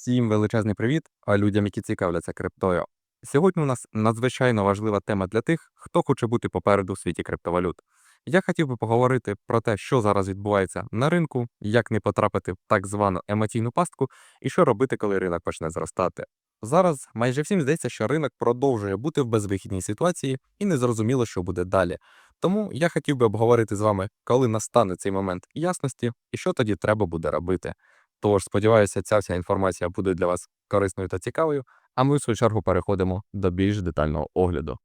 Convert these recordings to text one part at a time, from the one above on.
Всім величезний привіт, а людям, які цікавляться криптою. Сьогодні у нас надзвичайно важлива тема для тих, хто хоче бути попереду в світі криптовалют. Я хотів би поговорити про те, що зараз відбувається на ринку, як не потрапити в так звану емоційну пастку, і що робити, коли ринок почне зростати. Зараз майже всім здається, що ринок продовжує бути в безвихідній ситуації і незрозуміло, що буде далі. Тому я хотів би обговорити з вами, коли настане цей момент ясності і що тоді треба буде робити. Тож, сподіваюся, ця вся інформація буде для вас корисною та цікавою, а ми в свою чергу переходимо до більш детального огляду.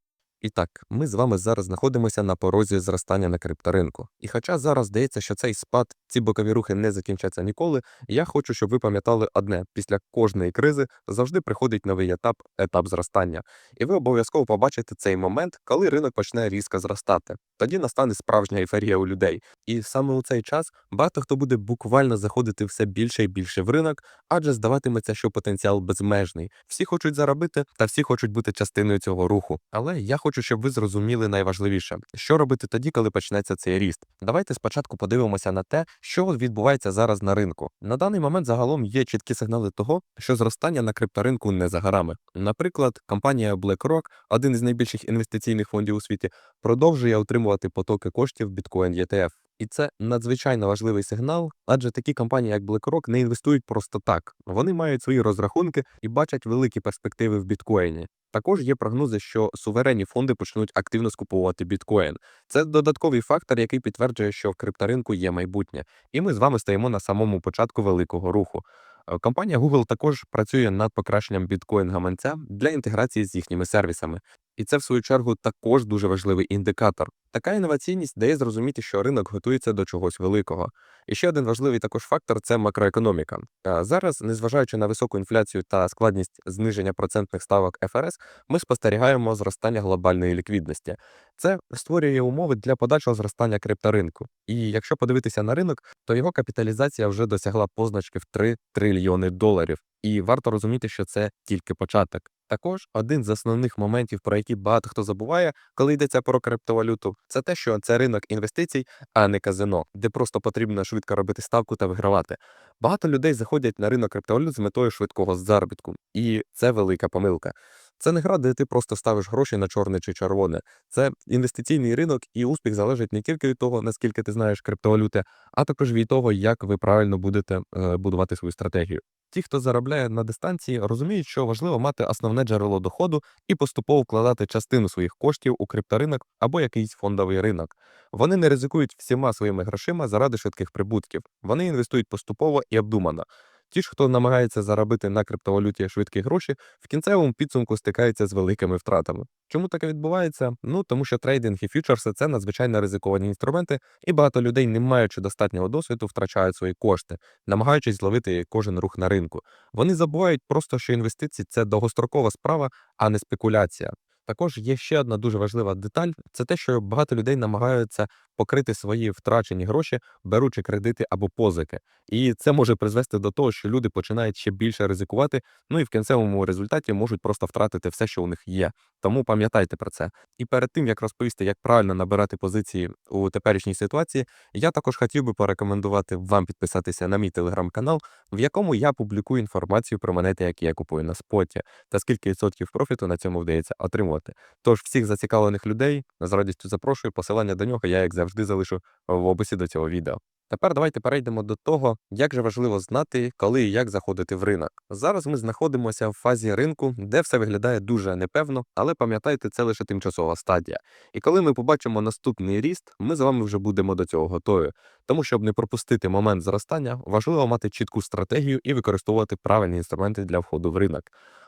І так, ми з вами зараз знаходимося на порозі зростання на крипторинку. І хоча зараз здається, що цей спад, ці бокові рухи не закінчаться ніколи, я хочу, щоб ви пам'ятали одне: після кожної кризи завжди приходить новий етап, етап зростання. І ви обов'язково побачите цей момент, коли ринок почне різко зростати. Тоді настане справжня ейфорія у людей. І саме у цей час багато хто буде буквально заходити все більше і більше в ринок, адже здаватиметься, що потенціал безмежний. Всі хочуть заробити, та всі хочуть бути частиною цього руху. Але я хочу, щоб ви зрозуміли найважливіше, що робити тоді, коли почнеться цей ріст. Давайте спочатку подивимося на те, що відбувається зараз на ринку. На даний момент загалом є чіткі сигнали того, що зростання на крипторинку не за горами. Наприклад, компанія BlackRock, один із найбільших інвестиційних фондів у світі, продовжує отримувати потоки коштів біткоін ETF. І це надзвичайно важливий сигнал, адже такі компанії, як BlackRock, не інвестують просто так. Вони мають свої розрахунки і бачать великі перспективи в біткоїні. Також є прогнози, що суверенні фонди почнуть активно скуповувати біткоін. Це додатковий фактор, який підтверджує, що в крипторинку є майбутнє, і ми з вами стоїмо на самому початку великого руху. Е, Компанія Google також працює над покращенням біткоін гаманця для інтеграції з їхніми сервісами. І це, в свою чергу, також дуже важливий індикатор. Така інноваційність дає зрозуміти, що ринок готується до чогось великого. І ще один важливий також фактор це макроекономіка. Зараз, незважаючи на високу інфляцію та складність зниження процентних ставок ФРС, ми спостерігаємо зростання глобальної ліквідності. Це створює умови для подальшого зростання крипторинку. І якщо подивитися на ринок, то його капіталізація вже досягла позначки в 3 трильйони доларів. І варто розуміти, що це тільки початок. Також один з основних моментів, про які багато хто забуває, коли йдеться про криптовалюту, це те, що це ринок інвестицій, а не казино, де просто потрібно швидко робити ставку та вигравати. Багато людей заходять на ринок криптовалют з метою швидкого заробітку, і це велика помилка. Це не гра, де ти просто ставиш гроші на чорне чи червоне. Це інвестиційний ринок, і успіх залежить не тільки від того, наскільки ти знаєш криптовалюти, а також від того, як ви правильно будете е, будувати свою стратегію. Ті, хто заробляє на дистанції, розуміють, що важливо мати основне джерело доходу і поступово вкладати частину своїх коштів у крипторинок або якийсь фондовий ринок. Вони не ризикують всіма своїми грошима заради швидких прибутків. Вони інвестують поступово і обдумано. Ті ж, хто намагається заробити на криптовалюті швидкі гроші, в кінцевому підсумку стикаються з великими втратами. Чому таке відбувається? Ну тому що трейдинг і фьючерси це надзвичайно ризиковані інструменти, і багато людей, не маючи достатнього досвіду, втрачають свої кошти, намагаючись зловити кожен рух на ринку. Вони забувають просто, що інвестиції це довгострокова справа, а не спекуляція. Також є ще одна дуже важлива деталь: це те, що багато людей намагаються покрити свої втрачені гроші, беручи кредити або позики. І це може призвести до того, що люди починають ще більше ризикувати, ну і в кінцевому результаті можуть просто втратити все, що у них є. Тому пам'ятайте про це. І перед тим як розповісти, як правильно набирати позиції у теперішній ситуації, я також хотів би порекомендувати вам підписатися на мій телеграм-канал, в якому я публікую інформацію про монети, які я купую на споті, та скільки відсотків профіту на цьому вдається отримувати. Тож всіх зацікавлених людей з радістю запрошую. Посилання до нього я, як завжди, залишу в описі до цього відео. Тепер давайте перейдемо до того, як же важливо знати, коли і як заходити в ринок. Зараз ми знаходимося в фазі ринку, де все виглядає дуже непевно, але пам'ятайте, це лише тимчасова стадія. І коли ми побачимо наступний ріст, ми з вами вже будемо до цього готові. Тому, щоб не пропустити момент зростання, важливо мати чітку стратегію і використовувати правильні інструменти для входу в ринок.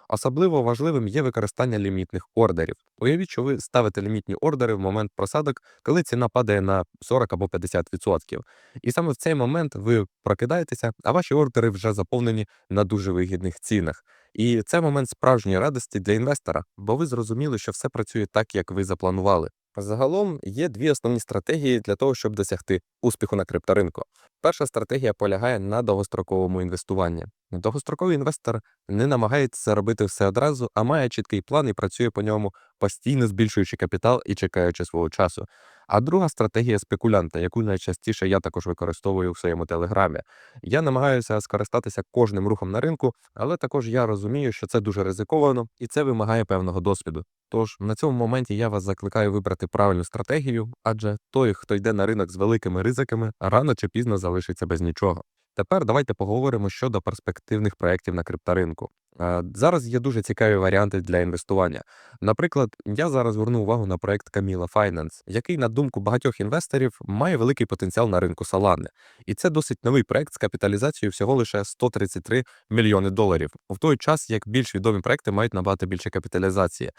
Особливо важливим є використання лімітних ордерів. Уявіть, що ви ставите лімітні ордери в момент просадок, коли ціна падає на 40 або 50%. І саме в цей момент ви прокидаєтеся, а ваші ордери вже заповнені на дуже вигідних цінах. І це момент справжньої радості для інвестора, бо ви зрозуміли, що все працює так, як ви запланували. Загалом є дві основні стратегії для того, щоб досягти успіху на крипторинку. Перша стратегія полягає на довгостроковому інвестуванні. Довгостроковий інвестор не намагається робити все одразу, а має чіткий план і працює по ньому, постійно збільшуючи капітал і чекаючи свого часу. А друга стратегія спекулянта, яку найчастіше я також використовую в своєму телеграмі. Я намагаюся скористатися кожним рухом на ринку, але також я розумію, що це дуже ризиковано і це вимагає певного досвіду. Тож на цьому моменті я вас закликаю вибрати правильну стратегію, адже той, хто йде на ринок з великими ризиками, рано чи пізно залишиться без нічого. Тепер давайте поговоримо щодо перспективних проєктів на крипторинку. Е, Зараз є дуже цікаві варіанти для інвестування. Наприклад, я зараз зверну увагу на проект Camila Finance, який, на думку багатьох інвесторів, має великий потенціал на ринку Solana. І це досить новий проект з капіталізацією всього лише 133 мільйони доларів, в той час як більш відомі проекти мають набагато більше капіталізації.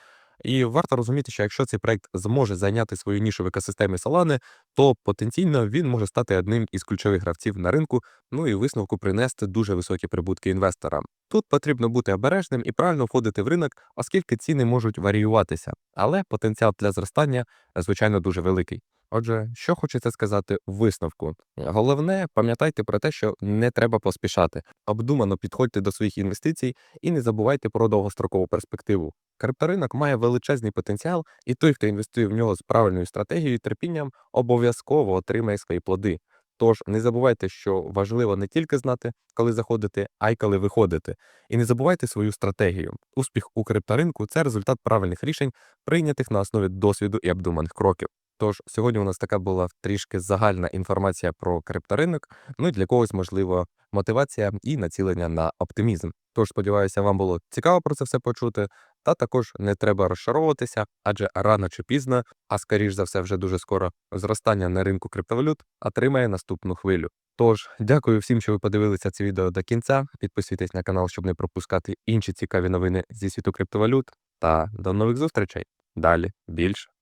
І варто розуміти, що якщо цей проект зможе зайняти свою нішу в екосистемі Solana, то потенційно він може стати одним із ключових гравців на ринку, ну і висновку принести дуже високі прибутки інвесторам. Тут потрібно бути обережним і правильно входити в ринок, оскільки ціни можуть варіюватися, але потенціал для зростання, звичайно, дуже великий. Отже, що хочеться сказати в висновку? Головне, пам'ятайте про те, що не треба поспішати. Обдумано підходьте до своїх інвестицій і не забувайте про довгострокову перспективу. Крипторинок має величезний потенціал, і той, хто інвестує в нього з правильною стратегією і терпінням, обов'язково отримає свої плоди. Тож не забувайте, що важливо не тільки знати, коли заходити, а й коли виходити. І не забувайте свою стратегію. Успіх у крипторинку це результат правильних рішень, прийнятих на основі досвіду і обдуманих кроків. Тож сьогодні у нас така була трішки загальна інформація про крипторинок. Ну і для когось можливо мотивація і націлення на оптимізм. Тож сподіваюся, вам було цікаво про це все почути. Та також не треба розчаровуватися, адже рано чи пізно, а скоріш за все, вже дуже скоро зростання на ринку криптовалют отримає наступну хвилю. Тож, дякую всім, що ви подивилися це відео до кінця. Підписуйтесь на канал, щоб не пропускати інші цікаві новини зі світу криптовалют. Та до нових зустрічей. Далі більше.